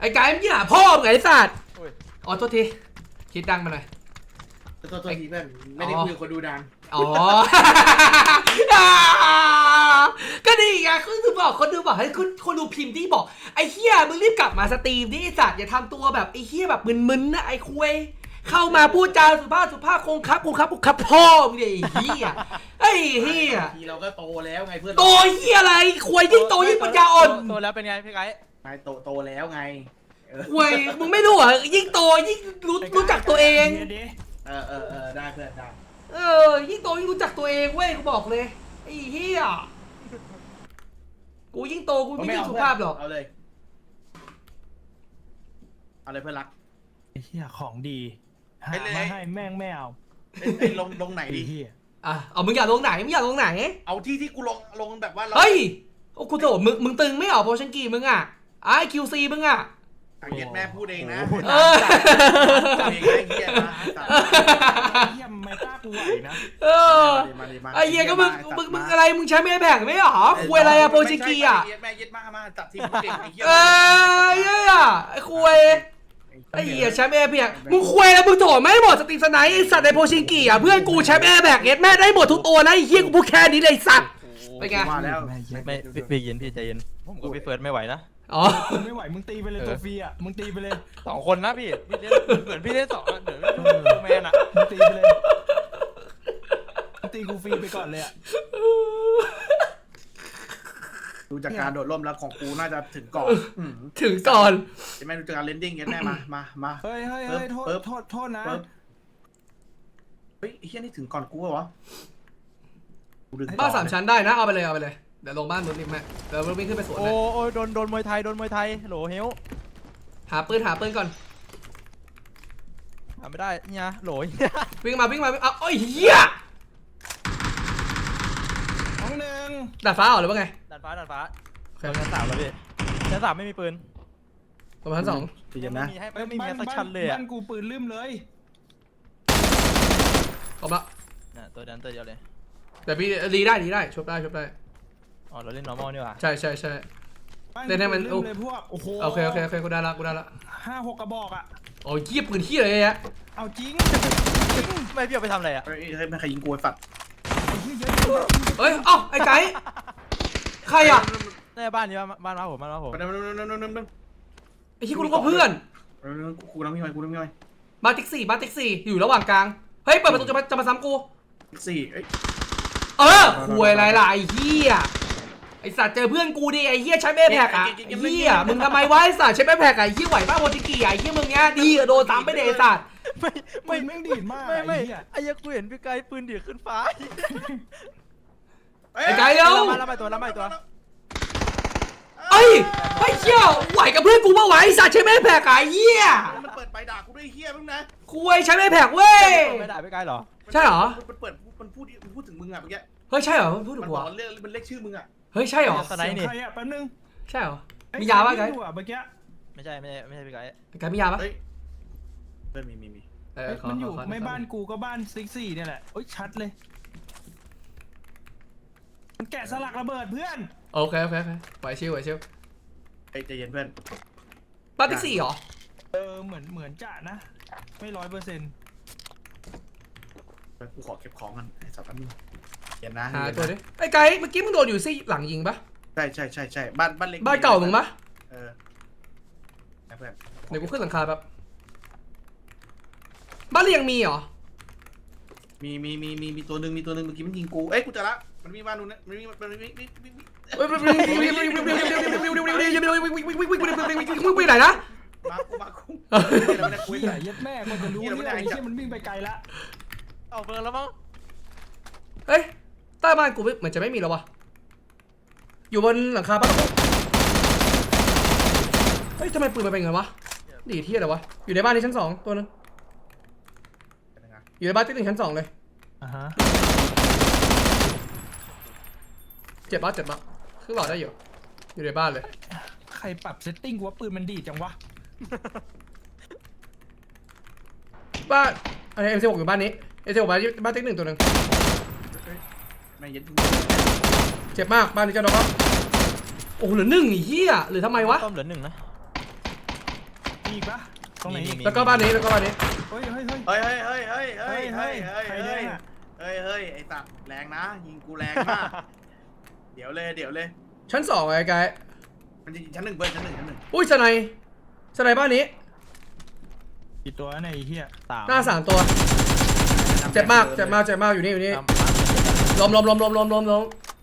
ไอ้กายมึงอย่าพ่อมึงไงไอ้สัตว์โอ้ย อ๋อโทษทีคิดดังไปหน่อย ตัวตัวทีเพื่อนไม่ได้อ๋อคุยกับคนดูดังอ๋อ ก็ดีไงคือถึงบอกคนดูบอกให้คุณคนดูพิมพ์ที่บอกไอ้เฮียมึงรีบกลับมาสตรีมดิไอ้สัตว์อย่าทำตัวแบบไอ้เฮียแบบมึนๆนะไอ้คุยเข้ามาพูดจาสุภาพสุภาพคงครับคงครับคงครับพ่อมึงเนี่ยไอ้เฮียไอ้เฮียทีเราก็โตแล้วไงเพื่อนโตเฮียอะไรคุยยิ่งโตยิ่งปัญญาอ่อน โตแล้วเป็นไงพี่ไก่ ไงโตโตแล้วไง เออคุยมึงไม่รู้เหรอยิ่งโตยิ่งรู้รู้จักตัวเอง เออเออเออได้เพื่อนได้เออ ยิ่งโตยิ่งรู้จักตัวเองเว้ยกูบอกเลยไอ้เฮียกูยิ่งโตกูไม่ยิ่งสุภาพหรอกเอาเลย เอาเลยเพื่อนรัก ไอ้เหี้ยของดีหาไปเลย มาให้แม่งไม่เอาเอ้ยเอ้ยลงลงไหนไอ้ดีเหี้ยอะเอามึงอยากลงไหนมึงอยากลงไหนเอาที่ที่กูลงลงแบบว่าเราเฮ้ยโอ้กูโถมึงมึงตึงไม่เหรอโพชันกีมึงอะ ไอ้คิวซีมึงอะอะเย็ดแม่พูดเองนะเออพูดเองนะไอ้เหี้ยนะสัตว์ไอ้เหี้ยไม่กล้ากูไหวนะเออมาดิมาดิมาไอ้เหี้ยก็มึงสัตว์มึงมึงาอะไรมึงใช้ไม่แบ่งไม่เหรอคุยอะไรอะโพชันกีอะไม่ใช่เย็ดแม่เย็ดมามาจัดทีมเก่งไอ้เหี้ยเออเหี้ยไอ้คุยไอ้เหี้ยแชมป์แอร์เพียมึงคุยแล้วมึงโถไม่หมดสตรีมสไนท์ไอ้สัตว์ในโพชิงกีอะเพื่อนกูแชมป์แอร์แบกเอ็ดแม่ได้หมดทุกตัวนะไอ้เหี้ยกูพูดแค่นี้เลยไอ้สัตว์ เป็นไงมาแล้ว ไม่พี่พี่เย็นพี่ใจเย็นผมกับพี่เฟิร์สไม่ไหวนะ อ๋อกูไม่ไหวมึงตีไปเลยเออ ตัวฟรีอะมึงตีไปเลยสองคนนะพี่พี่เล่นเหมือนพี่เล่นสองอะเดี๋ยวดูแมนอะมึงตีไปเลยมึงตีกูฟรีไปก่อนเลยอะดูจากการโดดร่มแล้วของกูน่าจะถึงก่อนอืมถึงก่อน ใช่ไหมดูจากการเลนดิ้งเย็ดแม่มามามา เฮ้ยเฮ้ยเฮ้ยโทษปึ๊บ โทษโทษนะปึ๊บเฮ้ยไอ้เฮียนี่ถึงก่อนกูเหรอวะกูดึงบ้านสามชั้นได้นะ เอาไปเลยเอาไปเลย เดี๋ยวลงบ้านนู้นนิดแม่เดี๋ยววิ่งขึ้นไปสวนโอ้เลยโอ้ยโดนโดนมวยไทยโดนมวยไทยโหลเฮลหาปืนหาปืนก่อน ทำไม่ได้เนี่ยโหลเนี่ยวิ่งมาวิ่งมาวิ่งเอาโอ้ยเหี้ยน้องหนึ่งดาดฟ้าเหรอหรือว่าไงดันฟ้าดันฟ้าโอเคเชั้นสามแล้วพี่ชั้นสามไม่มีปืนประมาณชั้นสองใจเย็นนะ ไม่มีให้เอ้ยไม่มีบ้าให้นสักบ้าชั้นเลยอะบ้านกูปืนลืมเลยออกมาน่ะตัวนั้นตัวเดียวเลยแต่พี่รีได้รีได้ชบได้ชบได้ อ๋อเราเล่น normal นี่หว่าใช่ใช่ใช่บ้านเล่นให้มันกูปืลืมเลยพวก โอ้โหโอเคโอเคโอเคกูได้ละกูได้ละห้าหกกระบอกอะ โอ้ยเหี้ยปืนเหี้ยอะไรเนี่ยเอาจริงไม่พี่เอาไปทำอะไรอะเฮ้ยเฮ้ยไม่ใครยิงกูไอ้ฝัดไอ้เหี้ยเยอะจริงเอ้ยเอ้าไอ้ไก่ใครอะในบ้านนี้บ้านบ้านมาผมบ้านมาผมไปนั่นนั่นนั่นนั่นนั่นไอ้ที่กูรู้ว่าเพื่อนกูน้ำมีไว้กูน้ำมีไว้บ้านติ๊กซี่บ้านติ๊กซี่อยู่ระหว่างกลางเฮ้ยเปิดประตูจะมาจะมาซ้ำกูสี่เอ้ยเออคุยอะไรล่ะไอ้เหี้ย ไอ้สัตว์เจอเพื่อนกูดิไอ้เหี้ยใช้แม่แพกอะไอ้เหี้ยมึงทำไมวะไอ้สัตว์ใช้แม่แพกอะไอ้เหี้ยไหวป้าโมจิกิอะไอ้เหี้ยมึงเนี้ยดีอะโดนตามไปเดไอ้สัตว์ไม่ปืไม่นแม่งดีดมากไม่ไม่อ้เหี้ยไอ้เหี้ยังกูเห็นพี่ไกด์ปืนดีดขึ้นฟ้าไอ้ไก่เอ้ามาแล้วไปตัวแล้วไปตัวเอ้ยไอ้เหี้ยไหวกับเพื่อนกูปะไหวไอ้สัตว์ใช้แม่แพกอะไอ้เหี้ยมันเปิดไปด่ากูด้วยเฮียมึงนะคุยใช้แม่แพกเว้ย ไม่ได้พี่ไกด์เหรอ ใช่เหรอ มันเปิดมันพูดมันพูดถึงมึงอะเมื่อกี้เฮ้ยใช่เหรอมันพูดถึมันงบกูอกเหรอเรียกมันเรียกชื่อมึงอะ เฮ้ยใช่เหรอ สไนด์นี่เสียงใครอะแป๊บนึงใช่เหรอ เอ้มียาปะไกใครด์อยู่อะเมื่อกี้ไม่ใช่ไม่ใช่ไม่ใช่พี่ไกด์ไอ้ไก่มียาปะเฮ้ยเพื่อนมีมีมีเออเอ้ยขอมันอยู่ขขไม่บ้านกูก็บ้านซิกซี่เนี่ยแหละโอ้ยชัดเลย มันแกะสลักระเบิดเพื่อนโอเคโอเคโอเคไหวชิวไหวชิวไอ้ใจเย็นเพื่อน บ้านติ๊กซี่เหรอ เออเหมือนเหมือนจะนะ ไม่ร้อยเปอร์เซ็นต์กูขอเก็บของกันไอ้สัตว์นั่น เย็นนะหาตัวดิไอ้ไก่เมื่อกี้มึงโดนอยู่ซี่หลังยิงปะใช่ใช่ใช่ใช่บ้านบ้านเล็กบ้านเก่ามึงปะเออนะเพื่อนเดี๋ยวกูขึ้นหลังคาแป๊บบ้านเรียงมีเหรอมีมีมีมีมีตัวหนึ่งมีตัวหนึ่งเมื่อกี้มันยิงกูเอ้ยกูเจะละมันมีบ้านนู้นนะมันมีมันมีมีมีมีมีไปไหนนะมากูมากูเออเดี๋ยวมันจะคุยเหี้กัยนเย็ดแม่มันจะรู้เหี้ยเรื่องเราไม่ได้ไอ้เชี่ยมันวิ่งไปไกลละเอาเบิร์แล้วมั้งเฮ้ย ใต้บ้านกูเหมือนจะไม่มีแล้ววะอยู่บนหลังคาบ้านเฮ้ยทำไมปืนมันเป็นไงวะดีที่อะไรวะ อยู่ในบ้านที่ชั้นสองตัวนึงอยู่ในบ้านที่หนึ่งชั้นสองเลยอ่าฮะเจ็บปะเจ็บปะคือหลอดได้อยู่ อยู่ในบ้านเลย ใครปรับเซตติ้งกูว่าปืนมันดีดจังวะ บ้านอะไรเอ็มซีหกอยู่บ้านนี้เอ็มซีหกบ้านบ้านที่หนึ่งตัวหนึ่ง ไม่เย็นเจ็บมากบ้านนี้จะโดนปะโอ้โหเหลือหนึ่งไอ้เหี้ยหรือทำไมวะ ต้อมเหลือหนึ่งนะมีอีกปะตรงไหนอีกแล้วก็บ้านนี้แล้วก็บ้านนี้เฮ้ยเฮ้ยเฮ้ย เฮ้ยเฮ้ยเฮ้ยเฮ้ยเฮ้ยเฮ้ยใครเฮ้ยเนี่ยเฮ้ยเฮ้ยไอ้สัตว์แรงนะ ยิงกูแรงมาก เดี๋ยวเลยเดี๋ยวเลย ชั้นสองไอ้ไกด์มันจะยิงชั้นหนึ่งเบิร์ชั้นหนึ่งชั้นหนึ่งอุ้ยสไนยสไนยบ้านนี้กี่ตัวเนี่ยไอ้เหี้ยสามหน้าสามตัว เจ็บมากเจ็บมากเจ็บมากอยู่นี่อยู่นี่ ล้มล้มล้มล้มล้มล้มล้ม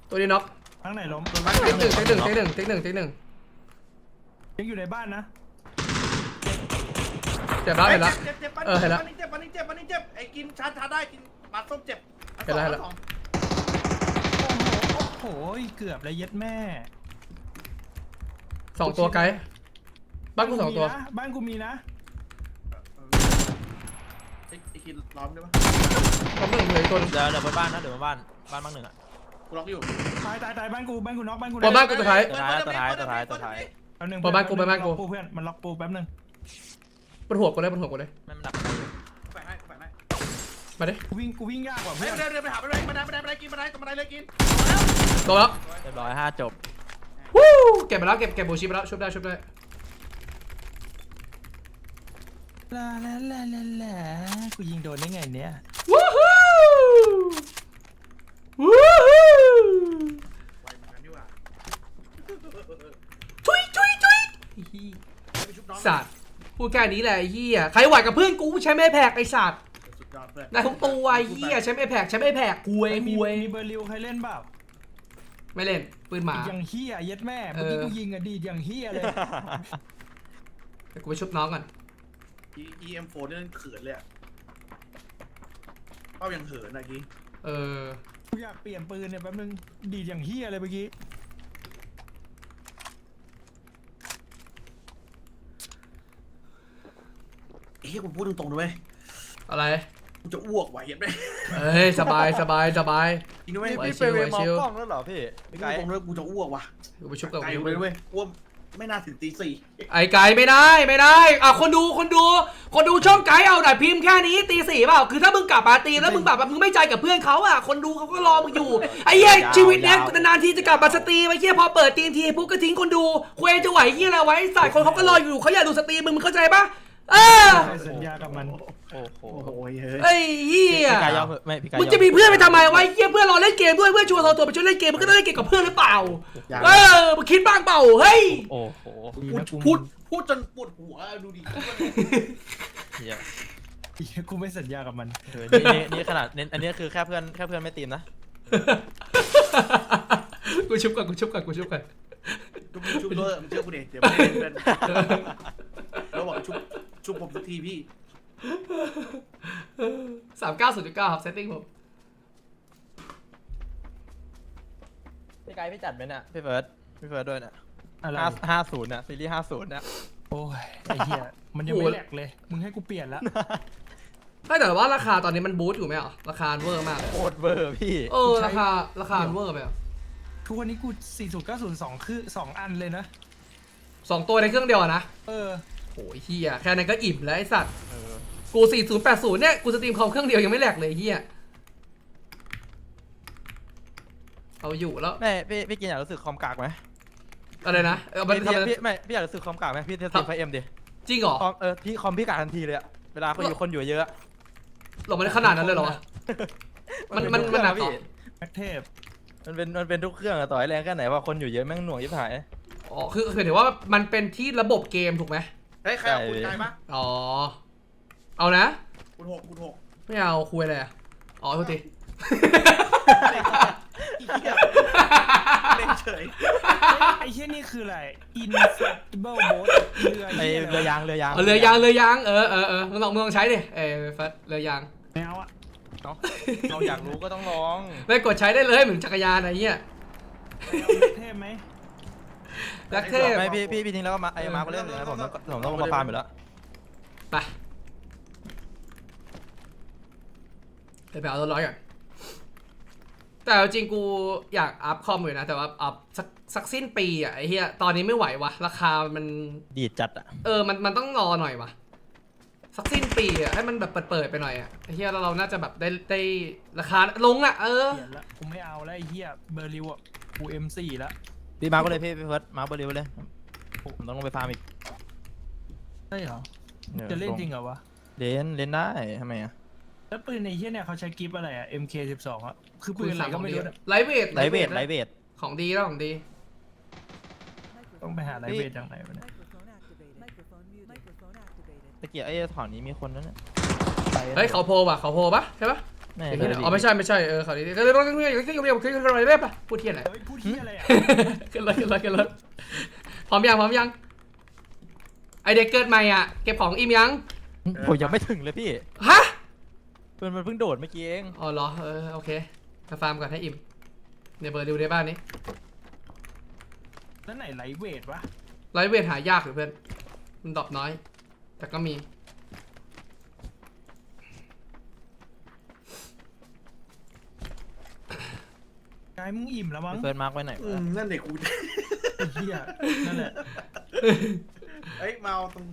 ตัวนี้น็อกทั้งไหนล้มตัวบ้านเทคหนึ่งเทคหนึ่งเทคหนึ่งเทคหนึ่งเทคหนึ่งยังอยู่ในบ้านนะเจ็บแล้วเห็นแล้ว เจ็บเจ็บเออเห็นแล้วปันนี้เจ็บปันนี้เจ็บปันนี้เจ็บไอ้กินชาร์จชาร์จได้กินบัตรส้มเจ็บเห็นแล้วเห็นแล้วสองโอ้โหเกือบแล้วเย็ดแม่สองตัวไกด์บ้านกูสองตัว มีนะบ้านกูมีนะไอ้ไอ้กินล้อมได้ปะล้มหนึ่งเหลืออีกตัวหนึงเดี๋ยวเดี๋ยวบนบ้านนะเดี๋ยวบนบ้าน บ้านบ้างหนึ่งอะกูล็อกอยู่ตายตายตายบ้านกูบ้านกูน็อกบ้านกูบนบ้านกูสุดท้าย ตัวท้ายตัวท้ายตัวท้ายตัวท้ายแป๊บนึงเปิดบ้านกูเปิดบ้านกูล็อเพื่อนมันล็อกปูแป๊บนึงบนหัวกูเลยบนหัวกูเลยไม่มันดับแฝงให้แฝงให้มาดิกูวิ่งกูวิ่งยากกว่าเฮ้เพื่ยอนเดินเดินไปหาไปเลยบันไดบันไดบันไดกินบันไดตรงบันไดเลยกินโดนแล้วเรียบร้อยห้าจบวู้เก็บไปแล้วเก็บเก็บบูชิไปแล้วชุบได้ชุบได้ลาลาลาลาลากูยิงโดนได้ไงเนี่ยวู้ฮู้ วู้ฮู้ไวเหมือนกันนี่หว่าจุยจุยจุยไปชุบน้องสัตว์พูดแค่นี้แหละไอ้เหี้ยใครไหวกับเพื่อนกูใช้ไม่แพกไอ้สัตว์สุดยอดเพื่อนได้ทุกตัวไอ้เหี้ยใช้ไม่แพกใช้ไม่แพกคุยมีคุยมีเบอร์ลิวใครเล่นเปล่าไม่เล่นปืนหมาดีดอย่างเฮียเย็ดแม่เอเมื่ออกี้กูยิงอะดีดอย่างเฮียเลยเดี๋ยวกูไปชุบน้องก่อนอีอีเอ็มโฟนี่นั่นเขินเลยอะเป้ายังเหินอะกี้เออ กูอยากเปลี่ยนปืนเนี่ยแป๊บนึงดีดอย่างเฮียเลยเมื่อกี้เฮ้ยกูพูดตรงๆด้วยอะไร กูจะอ้วกไหวเห็นไหมเอ้ยสบายสบายสบาย จริงด้วยไหวพี่ชิไปวเวไหวมอชิวกล้องแล้วเหรอพี่พูพี่ดไกด์ตรงๆด้วยกูจะอ้วกว่ะกูไปชุบกับไกลกูไปด้วยอ้วก ไม่น่าถึงตีสี่ไอ้ไก่ไม่ได้ไม่ได้อะคนดูคนดู คนดูช่องไก่เอาแต่พิมพ์แค่นี้ตีสี่เปล่าคือถ้ามึงกลับมาตีแล้วมึงแบบว่ามึงไม่ใจกับเพื่อนเขาอะคนดูเขาก็รอมึงอยู่ไอ้เหี้ยชีวิตเนี้ยนานๆทีจะกลับมาสตรีมไอ้เหี้ยพอเปิดตีมทีปุ๊บก็ทิ้งคนดูคุยจะไหวเหี้ยอะไรไว้ใส่คนเขาก็รออยู่เขาอยากดูสตรีมมึงมึงเข้าใจปะเออใครสัญญากับมัน โอ้โหโอ้โหเฮ้ยไอ้เหี้ยพี่ไกด์ยอมเหอะไม่พี่ไกด์มึงจะมีเพื่อนไปทำไมวะไอ้เหี้ยเพื่อนรอเล่นเกมด้วยเพื่อนชวนเราตัวไปช่วยเล่นเกมมึงก็ต้องเล่นเกมกับเพื่อนหรือเปล่า อย่างเออมึงคิดบ้างเปล่าเฮ้ยโอ้โหพูดพูดพูดจนปวดหัวดูดิเหี้ยเหี้ยกูไม่สัญญากับมัน เออนี่นี่นี่ขนาดนี่อันนี้คือแค่เพื่อนแค่เพื่อนไม่ตีมนะกูชุบก่อนกูชุบก่อนกูชุบก่อนชุบชุบเลยมึงเชื่อกูดิเดี๋ยวไม่ได้เป็นแล้วบอกชุบชุบผมสักทีพี่ สามเก้าศูนย์จุดเก้าครับเซตติ้งผม พี่ไกด์พี่จัดไหมเนี่ยพี่เฟิร์สพี่เฟิร์สด้วยเนี่ยอะไรห้าห้าศูนย์เนี่ยซีรีส์ห้าศูนย์เนี่ยโอ้ยไอ้เหี้ยมันยังไม่แหลกเลย มึงให้กูเปลี่ยนละไม่แต่ว่าราคาตอนนี้มันบูสต์อยู่ไหมอะราคาเวอร์มากเลยโคตรเวอร์พี่เออราคาราคาเวอร์ไปอะทุกวันนี้กู 4090คือ 2 อันเลยนะสองตัวในเครื่องเดียวอะนะ เออโอ้ย เฮียแค่นั้นก็อิ่มแล้วไอ้สัตว์เออกูสี่ศูนย์แปดศูนย์เนี่ยกูสตรีมคอมเครื่องเดียวยังไม่แหลกเลยเฮียเอาอยู่แล้วไม่พี่พี่กินอยากรู้สึกคอมกากไหมอะไรนะเออมันพี่ทำอะไรพี่ไม่พี่อยากรู้สึกคอมกากไหมพี่เทสติไฟเอ็มดิจริงเหรอคอมเออพี่คอมพี่กากทันทีเลยอะเวลาคนอยู่คนอยู่เยอะอะหรอมันขนาดนั้นเลยเหรอวะมันมันเป็ทุกมันหนักเครื่องอะเหรอพี่แม็กเทพมันเป็นมันเป็นทุกเครื่องอะต่อให้แรงแค่ไหนว่าคนอยู่เยอะแม่งหน่วงยิบหายอ๋อคือคือถือว่ามันเป็นที่ระบบเกมถูกไหมเฮ้ยใครเอาคุณไกลปะอ๋อ เอานะ คุณหกคุณหกไม่เอาคุยอะไรอะอ๋อโทษทีเล่นเฉยไอ้เหี้ยนี่คืออะไร Inflatable Boat เรือไอเหี้ยเรือยางเรือยางเอาเรือยางเรือยางเออเออเออมึงลองมึงลองใช้ดิเออฟัดเรือยางไม่เอาอะเนาะเราอยากรู้ก็ต้องลองไม่กดใช้ได้เลยเหมือนจักรยานอะไรเงี้ยเอาแม็กเทพไหม รักเทพไม่พี่พี่พี่ทิ้งแล้วก็มาไอ้มาร์คเล่นเลยนะผมต้องผมต้องลงมาฟาร์มอยู่แล้ว ไปไปไปเอาตัวร้อยก่อนแต่เอาจริงกูอยากอัพคอมอยู่นะ แต่ว่าอัพสักสักสิ้นปีอะไอ้เหี้ยตอนนี้ไม่ไหววะราคามัน ดีดจัดอะเออ มัน มันต้องรอหน่อยวะสักสิ้นปีอะ ให้มันแบบเปิดๆไปหน่อยอะไอ้เฮียแล้วเราน่าจะแบบได้ได้ราคาลงอะ เออ เปลี่ยนละกูไม่เอาแล้วไอ้เหี้ยเบอร์ลิวอะกู M4 ละ พี่มาร์คไปเลยพี่พี่เฟิร์สมาร์คไปเลยไปเลยผมต้องลงไปฟาร์มอีกใช่เหรอออจะเล่นจริงเหรอวะ เล่นเล่นได้ทำไมอะแล้วปืนในเฮียเนี่ยเขาใช้กิฟอะไรอะ MK12 อะ คือปืนอะไรก็ไม่รู้อะไลท์เวทไลท์เวทไลท์เวทของดีแล้วของดี ต้องไปหาไลท์เวทจากไหนวะเนี่ย Microphone activated. Microphone muted. Microphone activated. ตะเกียบไอ้ถอนนี้มีคนนั้นน่ะเฮ้ยเขาโพว่ะเขาโพปะใช่ปะ ไม่อย่างใช่นี้เหรออ๋อไม่ใช่ไม่ใช่เออเขาดีก็เลยต้องเรียกเรียกเรียกเรียกเรียกอะไรได้ปะพูดเทียนอะไรเฮ้ยพูดเฮียอะไรอะขึ้นรถขึ้นรถขึ้นรถพร้อมยังพร้อมยังไอเด็กเกิดใหม่อะเก็บของอิ่มยังผมยังไม่ถึงเลยพี่ฮะเพื่อนมันเพิ่งโดดเมื่อกี้เองอ๋อเหรอเออโอเคมาฟาร์มก่อนให้อิ่มเนี่ยเบอร์ดูในบ้านนี้แล้วไหนไลท์เวทวะไลท์เวทหายากหรือเพื่อนมันดรอปน้อย แต่ก็มี กาย มึงอิ่มแล้วมั้งเฟิร์นมาร์กไว้ไหนอืวะมนั่นเด็กกูไอ้เฮียนั่นแหละเอ้ยมาเอาตรง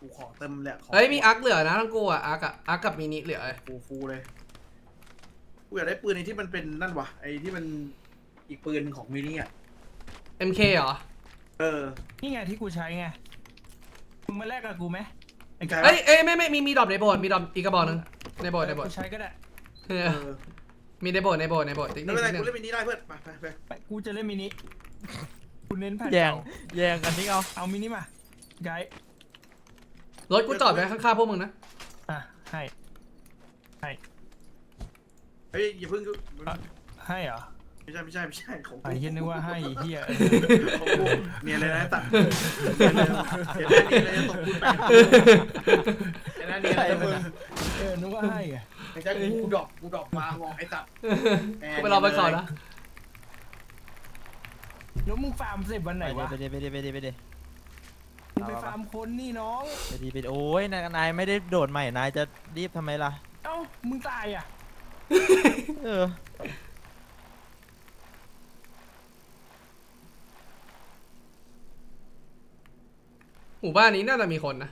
กูขอเต็มแหละขอเฮ้ยมีอาร์คเหลือนะทั้งกูอะอาร์คอะอาร์คกับมินิเหลือฟูฟูเลยกูอยากได้ปืนไอ้ที่มันเป็นนั่นวะไอ้ที่มันอีกปืนของมินิอะ MK เหรอเออ นี่ไงที่กูใช้ไงมึงมาแลกกับกูไหมไอ้ใช่กายเอ้ยเอ้ยไม่ไม่มีมีดรอปในโบสถ์มีดรอปอีกกระบอกหนึงในโบสถ์ในโบสถ์กูใช้ก็ได้เอเอออ มีในโบสถ์ในโบสถ์ในโบสถ์ติ๊กไม่นิดเป็นไรนึกูงเล่นมินิได้เพื่อนไปไปไปไปกูจะเล่นมินิกูเน้นแผ่นแย่งเก่าแย่งกันนี่เอาเอามินิมาไกด์รถกูจอดไว้ข้างๆพวกมึงนะอะให้เฮ้ยอย่าเพิ่งกูให้เหรอ ไม่ใช่ไม่ใช่ไม่ใช่ของกูไอ้เฮียนึกว่าให้ไอ้เฮียของกูเนี่ยเลยนะตัดเดี๋ยวแม่เนี่ยเลยจะตกคุณแปดเดี๋ยวแม่เนี่ยเลยมึงเออนึกว่าให้ไงไม่ใช่กูดอกกูดอกมางอกไอ้ตัดกูไปรอไปก่อนนะแล้วมึงฟาร์มเสร็จวันไหนวะไปดิไปดิไปดิไปดิมึงไปฟาร์มคนนี่น้อง ไปดิไปดิโอ้ยนายนายไม่ได้โดดใหม่นายจะรีบทำไมล่ะ เอ้ามึงตายอะ เออ หมู่บ้านนี้น่าจะมีคนนะ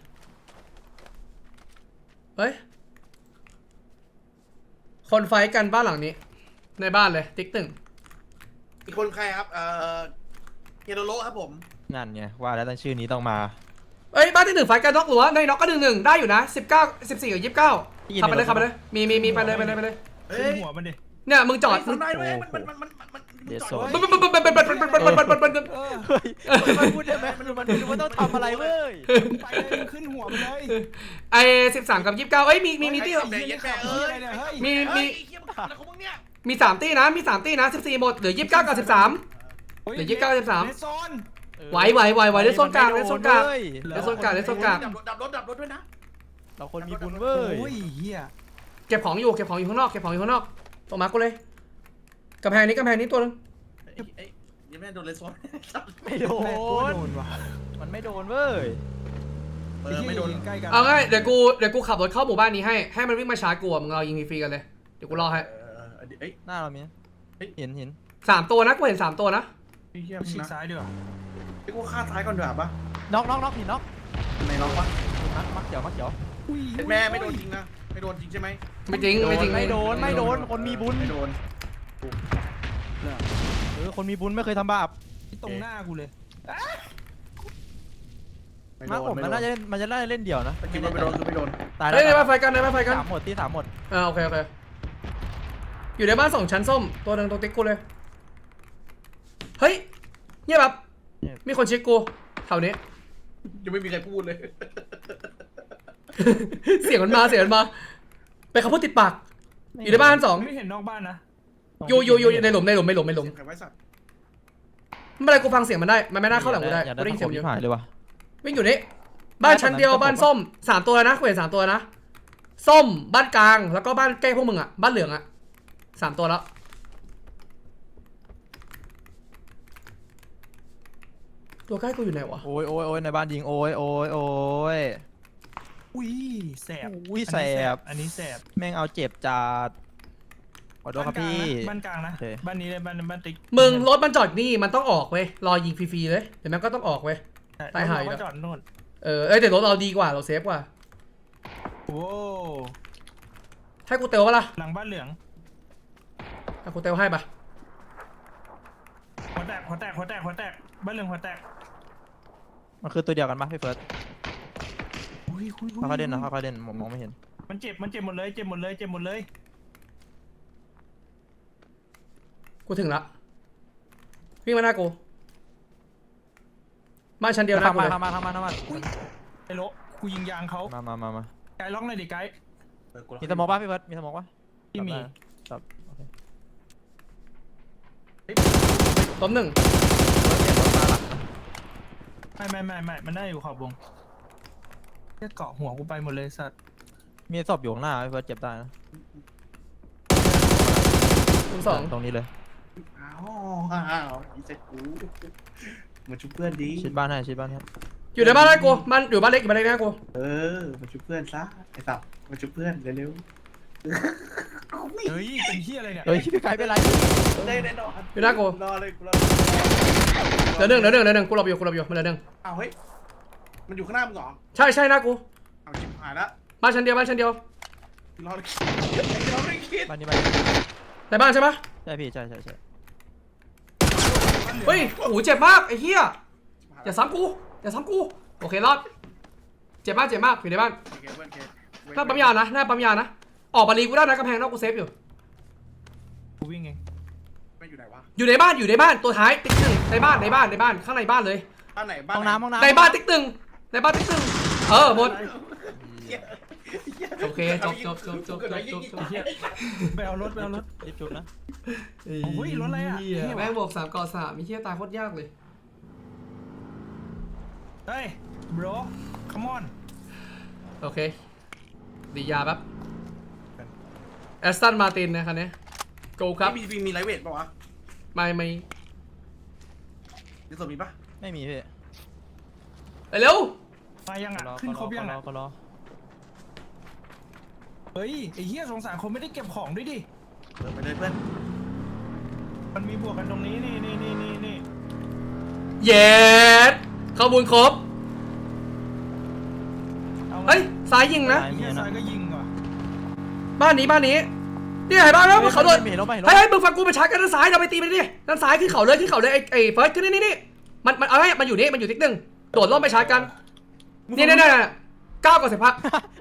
เฮ้ย คนไฟท์กันบ้านหลังนี้ ในบ้านเลย ติ๊กตึงอีกคนใครครับ เอ่อเฮโรโรครับผม นั่นไงว่าแล้วตั้งชื่อนี้ต้องมาเอ้ยบ้านที่หนึ่งไฟท์กันน็อกหรือว่าในน็อกก็หนึ่งหนึ่งได้อยู่นะสิบเก้าสิบสี่กับยี่สิบเก้าได้ยินขับไปเลยในรถขับไปเลย มีมีมีไปเลยไปเลยไปเลยเฮ้ขึ้ยนหัวมันดิ เนี่ยมึงจอดทำได้เว้ยมันมันมันมันมันมัน เดสโซนเฮ้ยมันพูดได้ไหมมันมันรู้ว่าต้องทำอะไรเว้ยไปเลยขึ้นหัวไปเลยไอ้สิบสามกับยี่สิบเก้าเอ้ยมีมีมีตี้มีมีมีสามตี้นะมีสามตี้นะสิบสี่หมดเหลือยี่สิบเก้ากับสิบสามเหลือยี่สิบเก้าสิบสามไหวไหวไหวไหวเดสโซนกลางเดสโซนกลางเดสโซนกลางเดสโซนกลางดับรถดับรถด้วยนะเราคนมีบุญเว้ยเก็บของอยู่เก็บของอยู่ข้างนอกเก็บของอยู่ข้างนอกตรงมากูเลย กำแพงนี้กำแพงนี้ตัวนึงไอ้ไอ้ยังไม่โดนเลยซ้อนไม่โดแม่งโคตรนโดนว่ะมันไม่โดนเว้ยเออไม่โดนยิงใกล้กันเอาง่ายเดี๋ยวกูเดี๋ยวกูขับรถเข้าหมู่บ้านนี้ให้ให้มันวิ่งมาชาร์จกูอะมึงเอายิงฟรีๆกันเลยเดี๋ยวกูรอให้เออเอ้ยหน้าเรามีเฮ้ยเห็นเห็นสามตัวนะกูเห็นสามตัวนะไอ้เหี้ยกูมึงฉีกนะซ้ายดีกว่าไอ้กูฆ่าซ้ายก่อนดีกว่าปะน็อกน็อกน็อกเห็นน็อกในน้องปะมักมักเขียวมักเขียวอุ้ยแม่ไม่โดนจริงนะไม่โดนจริงใช่ไหมไม่จริงไม่จริงไม่โดนไม่โดนคนมีบุญไม่โดน เออคนมีบุญไม่เคยทำบาปที่ตรงหน้ากูเลยไม่มาโดผมนมันน่าจะเล่นมันจะน่าจะเล่นเดี่ยวนะคิดว่าไม่โดนคือไม่โดนตายแล้เฮ้ยในวบ้านไฟกันในบ้านไฟกันสามหมดที่สามหมดเออโอเคโอเคอยู่ในบ้านสองชั้นส้ม ตัวหนึ่งตรงติ๊กกูเลย เฮ้ยเงียบแบบมีคนเช็คกูแถวนี้ ยังไม่มีใครพูดเลย เสียงมันมาเสียงมันมาเป็นคำพูดติดปาก อยู่ในบ้านสองไม่เห็นนอกบ้านนะ อยู่อยู่อยู่ในหลุมในหลุมในหลุมในหลุมเสียงใครไว้สัตว์ไม่เป็นไรกูฟังเสียงมันได้ มันไม่น่าเข้าหลังกูได้อยากกูได้ได้ยินเสียงขมันอองยู่ที่ผ่านเลยว่ะวิ่งอยู่นี่บ้านชั้นเดียวบ้านบ้านส้มสามตัวนะกูเห็นสามตัวนะส้มบ้านกลางแล้วก็บ้านใกล้พวกมึงอะบ้านเหลืองอะสามตัวแล้วตัวใกล้กูอยู่ไหนวะโอ้ยโอ้ยโอ้ยในบ้านยิงโอ้ยโอ้ยโอ้ยอุ้ยแสบอุ้ยแสบอันนี้แสบแม่งเอาเจ็บจัด ขอโทษครับพี่ บ้านกลางนะ โอเค บ้านนี้เลยบ้านบ้านติ๊กมึงรถมันจอดนี่มันต้องออกเว้ยรอยิงฟรีๆเลยเดี๋ยวมันก็ต้องออกเว้ยใช่ตายหายเรแล้ว ก็จอดนู่นเออเอ้ยแต่รถเราดีกว่าเราเซฟกว่าโอ้ให้กูเตลวะล่ะหลังบ้านเหลือง ให้กูเตลให้ปะหัวแตกหัวแตกหัวแตกหัวแตกบ้านเหลืองหัวแตกมันคือตัวเดียวกันปะพี่เฟิร์สอุ้ยอุ้ยอุ้ยเขาเขาเด่นนะเขาเขาเด่นผมมองไม่เห็นมันเจ็บมันเจ็บหมดเลยเจ็บหมดเลยเจ็บหมดเลย กูถึงละวิ่งมาหน้ากูบ้านชั้นเดียวหน้าทางกูมาเลยทางมาทางมาทางมาไอ้โลกูยิงยางเขามามามามาไกด์ล็อกหน่อยดิไกด์เออกูรอมีสโมองปะพี่เฟิร์สมีสโมองปะที่มีครับโอเคล้มหนึ่งไม่ไม่ไม่ไม่มันได้อยู่ขอบวงแค่เกาะหัวกูไปหมดเลยสัตว์มีศพอยู่ข้างหน้าพี่เฟิร์สเจ็บได้นะล้มสองตรงนี้เลย อ้าวอ้าวอีเซ็ตกูมาชุบเพื่อนดีชิดบ้านให้ชิดบ้านให้อยู่ในบ้านหน้ากูบ้านอยู่บ้านเล็กอยู่บ้านเล็กหน้ากูเออมาชุบเพื่อนซะไอ้สับมาชุบเพื่อนเร็วเฮ้ยเป็นที่อะไรเนี่ยเฮ้ยพี่ไกด์เป็นไรๆได้แน่นอนอยู่หน้ากูรอเลยกูรอเหลือหนึ่งเหลือหนึ่งเหลือหนึ่งกูหลบอยู่กูหลบอยู่มันเหลือหนึ่งอ้าวเฮ้ยมันอยู่ข้างหน้ามึงเหรอใช่ใช่หน้ากูเอาชิบหายละบ้านชั้นเดียวบ้านชั้นเดียวรอเลยรอเลยคิดบ้านนี้บ้านในบ้านใช่ปะใช่พี่ใช่ใช่ใช่ เฮ้ยโอ้โหเจ็บมากไอ้เหี้ยอย่าซ้ำกูอย่าซ้ำกูโอเครอดเจ็บมากเจ็บมากอยู่ในบ้านโอเคเพื่อนโอเคหน้าปั๊มยานะหน้าปั๊มยานะออกมารีกูได้นะกำแพงนอกกูเซฟอยู่กูวิ่งเองไม่อยู่ไหนวะอยู่ในบ้านอยู่ในบ้านตัวท้ายติ๊กหนึ่งในบ้านในบ้านในบ้านข้างในบ้านเลยบ้านไหนบ้านห้องน้ำห้องน้ำในบ้านติ๊กหนึ่งในบ้านติ๊กหนึ่งเออหมด โอเคจบจบจบจบจบจบจบไปเอารถไปเอารถรีบจุดนะเฮ้ยโอ้ยรถอะไรอะเหี้ยเท่ว่ะแม่งบอกสามก่อสามมีเหี้ยตายโคตรยากเลย เฮ้ย bro come on โอเค ดียาแป๊บแอสตันมาตินนะคันนี้โกครับ มีมีมีไลท์เวทป่าวะไม่ไม่ดิสโซมีปะไม่มีพี่ไปเร็วมายังอะรอขึ้นครบยังรอะอก็รอ เฮ้ยไอ้เหี้ยสงสารคนไม่ได้เก็บของด้วยดิเดินไปเลยเพื่อนมันมีบวกกันตรงนี้นี่นี่นี่นี่นี่เย็ดข้อมูลครบเอาเฮ้ยซ้ายยิงนะไม่มีเหี้ยนะซายก็ยิงว่ะบ้านนี้บ้านนี้เนี่ยเห็นบ้านแล้วเขาโดนไม่เห็นรถไม่เห็นรเฮ้ถยเฮ้ยมึงฟังกูไปชาร์จกันด้านซ้ายเราไปตีมันดิด้านซ้ายขึ้นเขาเลยขึ้นเขาเลยไอ้ไอ้เฟิร์สขึ้นนี่นี่นี่มันมันเอาไงมันอยู่นี่มันอยู่ติ๊กหนึ่งโดดล่มไปชาร์จกันนี่นี่นี่ ก้าวก่อนสิพัก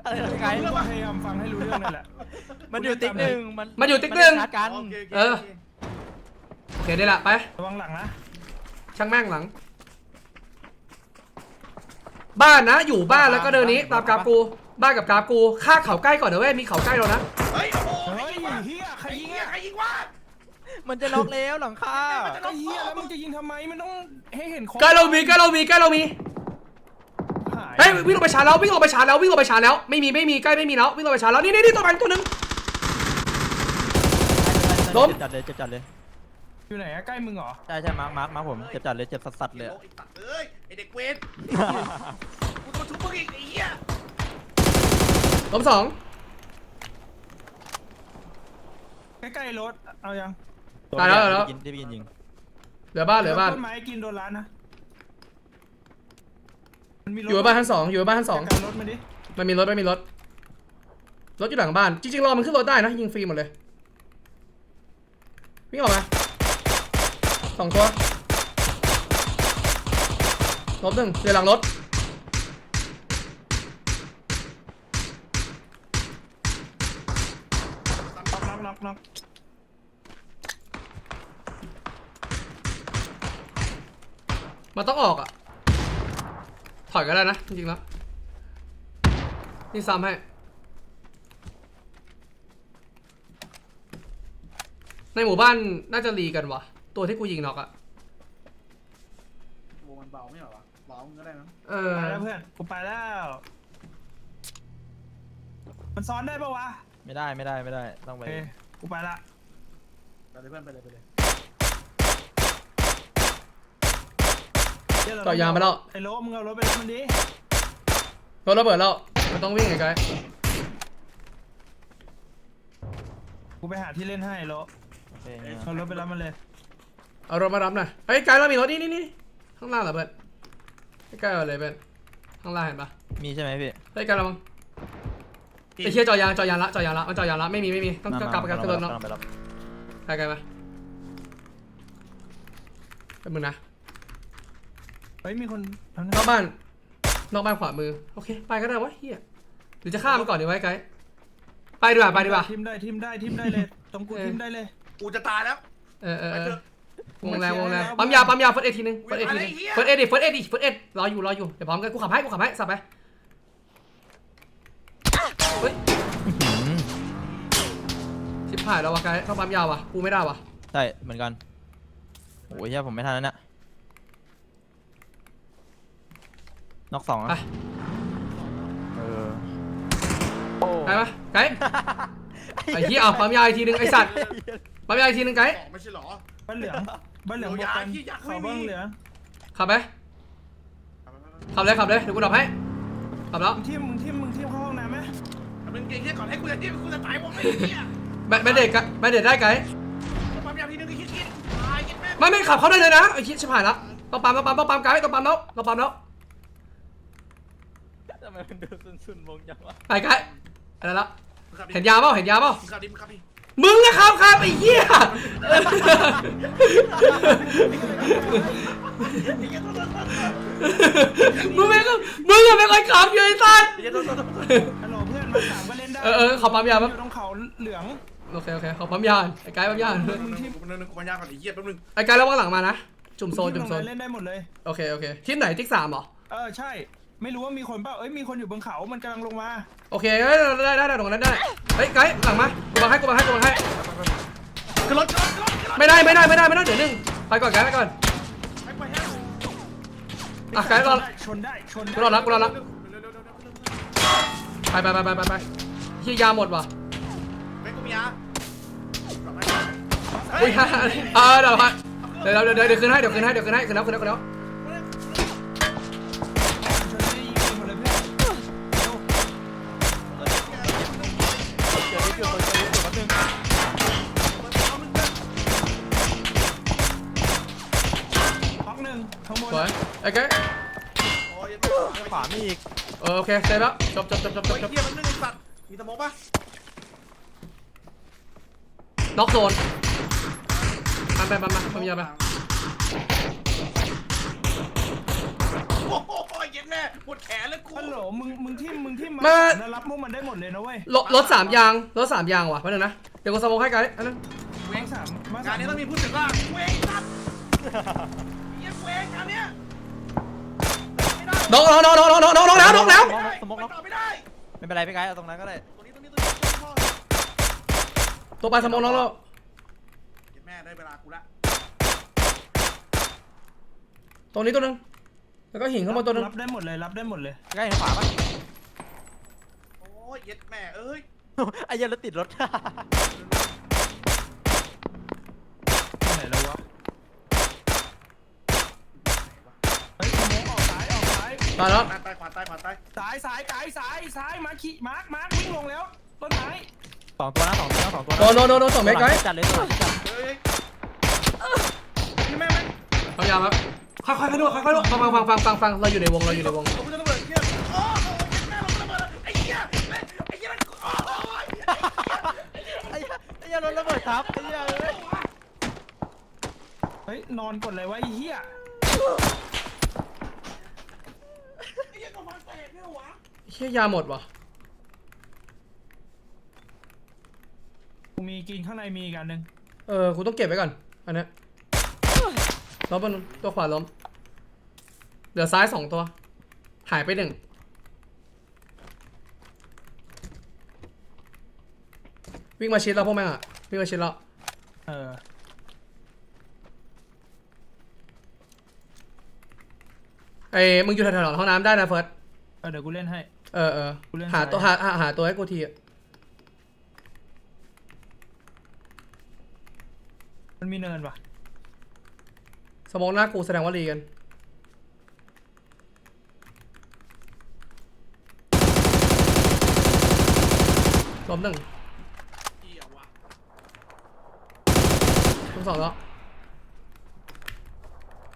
อะไรนะพี่ไกด์กูพยายามฟังให้รู้เรื่องนั่นแหละมันอยู่ติ๊กหนึ่งมันมันอยู่ติ๊กหนึ่ง มัชาร์จกันโอเคโอเคเออ โอเคได้ละไประวังหลังนะช่างแม่งหลัง บ้านนะอยู่บ้านแล้วก็เดินนี้ตามกราฟกูบ้านกับกราฟกูค่าเขาใกล้ก่อนเดี๋ยวเว้ยมีเขาใกล้เรานะเฮ้ยโอ้โหเฮ้ยเฮียใครใครยิยิงงอะอะใครยิงวะ มันจะล็อกแล้วหลังคา ไอ้เฮียแล้วมึงจะยิงทำไมมันต้องให้เห็นคนใกล้เรามีใกล้เรามีใกล้เรามีหาย เฮ้ยวิ่งลงไปชาร์จแล้ววิ่งลงไปชาร์จแล้ววิ่งลงไปชาร์จแล้วไม่มีไม่มีใกล้ไม่มีแล้ววิ่งลงไปชาร์จแล้วนี่นี่นี่ตัวมันตัวหนึง ล้ม เจ็บจัดเลยเจ็บจัดเลยอยู่ไหนอะใกล้มึงเหรอใช่ใช่มาร์คมาร์คมาร์คผมเจ็บจัดเลยเจ็บสัสๆเลยไอ้อะโลกไอ้สัตว์เอ้ยไอ้เด็กเวรกูโดนชุบมึงอีกไอ้เหี้ยล้มสองใกล้ๆรถเอายังตายแล้วตายแล้วได้ไปกินยิงเหลือบ้านเหลือบ้านต้นไม้กินโดนร้านนะ มันมีรถอยู่บ้านชั้นสองอยู่บ้านชั้นสองจัดการรถมาดิมันมีรถไม่มีรถ รถอยู่หลังบ้าน จริงๆรอมันขึ้นรถได้นะยิงฟรีหมดเลยวิ่งออกมาสองตัวรถหนึ่งเดี๋ยวหลังรถน็อกน็อกน็อกน็อกมันต้องออกอะถ อยก็ได้นะ จริงๆแล้ว นี่ซ้ำให้ ในหมู่บ้านน่าจะรีกันวะตัวที่กูยิงน็อกอะวงมันเบาไม่เหรอวะเบามึงก็ได้นะเออ ไปแล้วเพื่อนกูไปแล้ว มันซ้อนได้ปะวะไม่ได้ไม่ได้ไม่ได้ต้องโอไปเคกูไปละ ไปเลยเพื่อนไปเลยไปเลย เดี๋วเรต่อยางไปแล้ว ไอ้โลมึงเอารถไปรับมันดิรถระเบิดแล้วมันต้องวิ่งไงไกลกูไปหาที่เล่นให้โลโอเคงั้นเอารถไปรับมันเลยเอารถมารับหน่อยเฮ้ยไกลเรามีรถนี่นี่นี่ข้างล่างเหรอเพื่อนใกล้ๆเราเลยเพื่อนข้างล่างเห็นปะมีใช่ไหมพี่เฮ้ยไกลเรามั้งไอ้เชี่ยจอยางจอยางละจอยางละมันจอยางละไม่มีไม่มีต้องต้องกลับไปกันขึ้นรถเนาะไปรับไกลไกลมาเป็นมึงนะเฮ้ยมีคนทำนอกบ้าน นอกบ้านขวามือ โอเค ไปก็ได้วะเฮียหรือจะฆ่ามันก่อนดีไวะไอ้ไกด์ไปดีกว่าไปดีกว่าทิมได้ทิมได้ทิมได้เลยตรงกูเออทิมได้เลยกูจะตายแล้ว เออเออไปเอเถออะวงแรงวงแรงผมปั๊มไม่ยาเชียร์ปั๊มยาเฟิร์สเอทีนึงเฟิร์สเอทีนึงอะไรเหี้ยเฟิร์สเอดิเฟิร์สเอดิเฟิร์สเอดรออยู่รออยู่เดี๋ยวพร้อมกันกูขับให้กูขับให้สับไปเฮ้ยชิบหายแล้ววะไกด์ต้องปั๊มยาววะกูไม่ได้วะใช่เหมือนกันโอ้ยเหี้ยผมไม่ทันแล้วเนี่ย นอกสองไปอะเออไปปะไกด์ไอ้เหี้ยเอาปั๊มยาอีกทีนึงไอ้สัตว์ปั๊มยาอีกทีนึงไกด์สองไม่ใช่เหรอ บ้านเหลืองบ้านเหลืองเดี๋บยวอกกันยาที่อยากไม่เขามี บ้านเหลืองขับไปขับเลยขับเลยเดี๋ยวกูดับให้ขับแล้วมึงทิมมึงทิมมึงทิมเข้าห้องน้ำไหมมึงเก่งแค่ก่อนให้กูจะที่กูจะตายวงไอ้เหี้ยแบแบนเด็กกะแบนเด็กได้ไกด์ปั๊มยาทีนึงก็คิดคิดตายกินแม่ไม่ไม่ขับเข้าได้เลยนะไอ้คิดชิบหายละต้องปั๊มต้องปั๊มต้องปั๊มไกด์ต้องปั๊มแล้วต้องปั๊มแล้วทำ ไมมันดูซุนๆมงจังวะไปไกด์อะไรละเห็นยาเปล่าเห็นยาเปล่ามึงขับดิมึงขับดิมึงนะครับครับไอ้เหี้ยมึงไม่ก็มึงอะไม่ค่อยขับอยู่ไอ้สัสฮัลโหลเพื่อนมาสามก็เล่นได้เออเออขอปั๊มยาแป๊บ อยู่ตรงเขาเหลืองโอเคโอเคขอปั๊มยาก่อนไอ้ไกด์ปั๊มยาก่อนมึงที่กูนึงกูปัญญาก่อนไอ้เหี้ยแป๊บนึงไอ้ไกด์ระวังหลังมานะจุ่มโซนทิจุ่มโซนลงาเล่นได้หมดเลย โอเคโอเคทิศไหนทิศสามเหรอเออใช่ ไม่รู้ว่ามีคนเปล่าเอ้ยมีคนอยู่บนเขามันกำลังลงมาโอเคเอ้ยได้ได้ได้ตรงนั้นได้เฮ้ยไกด์หลังมากูบังให้กูบังให้กูบังให้ขึ้นรถขึ้นรถขึ้นรถขึ้นรถไม่ได้ไม่ได้ไม่ได้ไม่ได้เดี๋ยวหนึ่งไปก่อนไกด์ไปก่อน ไปไปให้อะไกด์รอ ชนได้ชนได้กูรอรับกูรอรับเร็วเร็วเร็วเร็วเร็วไปไปไปไปไปไปเฮียยาหมดว่ะไม่กูมียาอุ้ยฮ่าฮ่าเออเดี๋ยวฮะเดี๋ยวเดี๋ยวเดี๋ยวเดี๋ยวคืนให้เดี๋ยวคืนให้เดี๋ยวคืนให้คืนแล้วคืนแล้วคืนแล้ว ออโอเคเสร็จแล้วจบจบจบจบจโอ้บยจบเหี้ยมันนึงไอ้สัตว์มีสมองปะน็อกโซนมาไปมามาปั๊มยาไปโอ้โหเย็นแม่ปวดแขนเลยกูฮัลโหลมึงมึงทิมมึงทิมมามาแล้วรับพวกมันได้หมดเลยนะเว้ยรถรถสามยางรถสามยางว่ะแป๊บนึงนะเดี๋ยวกูสโมองให้ไกด์อันนั้นมาสามมาสางามนนี้ต้องมีผู้ถึงว่าเว้ยสัตว์ น้องน้องน้องน้องน้องน้องน้องต้องล้องน้องต้องล้องมมองล็องต้องด้ไม่เป็นต้องต้องต้อาตรงนั้องน้องด้องต้องนี้องต้องนี้องต้องนี้องพ่องตัต้องสมองน้องต้องล้องต้องต้องต้องด้เวลากูละตรงนี้ตัวนึงต้องล้วก็หินเข้ามาตัวนึงต้องด้องต้องต้องด้องต้องต้องล้องต้องะโอ้องต้องต้องต้อ้องยไอ้ยันรถติดรถ ตายแล้วตายตายขวาตายขวาตายซ้ายซ้ายไกด์ซ้ายซ้ายมาขี่มาร์คมาร์ควิ่งลงแล้วต้นไม้สองตัวนะสองตัวนะสองตัวโดนโดนโดนโดนสองเมตรไกด์จัดเลยตัวหลังจัดเฮ้ยนี่แม่แม่พยายามครับค่อยๆค่อยๆดูค่อยๆดูฟังฟังฟังฟังฟังเราอยู่ในวงเราอยู่ในวงผมจะระเบิดเหี้ยโอ้โหเย็ดแม่เราระเบิดไอ้เหี้ยไอ้เหี้ยนั่นโอ้ยไอ้เหี้ยไอ้เหี้ยันรถระเบิดทับไอ้เหี้ยเอ้ยเฮ้ยนอนกดอะไรวะไอ้เหี้ย ไอ้เหี้ยกำลังแตกเนี่ยวะ เฮียยาหมดว่ะกูมีกินข้างในมีอีกอันหนึ่งเออกูต้องเก็บไว้ก่อน อันเนี้ยล้มบนตัวขวาล้ม เหลือซ้ายสองตัว หายไปหนึ่ง วิ่งมาชิดแล้วพวกแม่งอะ วิ่งมาชิดแล้วเออไอ้มึงอยู่แถวๆห้องน้ำได้นะเฟิร์สเออเดี๋ยวกูเล่นให้ เออเออกูเล่นหาตัวซ้าหาย หาหาตัวให้กูทีอะมันมีเนินปะสมองหน้ากูแสดงว่ารีกันล้มหนึ่งเหี้ยวะล้มสองแล้ว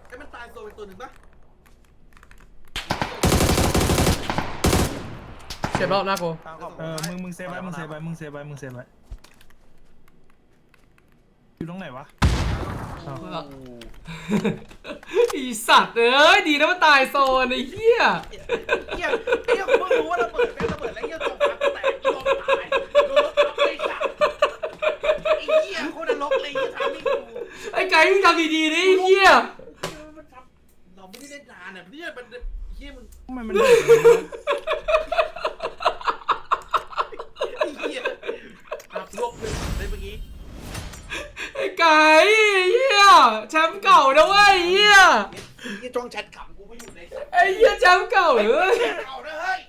ไอ้มันตายโซเป็นตัวหนึ่งปะ เจ็บแล้วหน้ากูทางขอบเออมึงมึงเซฟไว้มึงเซฟไว้มึงเซฟไว้มึงเซฟไว้อยู่ตรงไหนวะอ้าวเออไอสัตว์เอ้ยดีนะมันตายโซนไอ้เหี้ยเฮียเฮียกูเพิ่งรู้ว่าระเบิดแม่งระเบิดแล้วเฮียตกพักแตกยอมตายโดนรถทับไอ้สัตว์ไอ้เฮียโคตรนรกเลยเฮียทำให้กูไอ้ไก่มึงทำดีๆดิไอ้เหี้ยมันทำเราไม่ได้เล่นนานอะเนี่ยมันเฮียมึงทำไมมันเดือด มป์เก่านะเว้ยไอ้เหี้ยเฮียจ้องแชทขำกูไม่อยู่ในแชทไอ้เหี้ยแชมป์เก่าเอ้ย เอานะเฮ้ย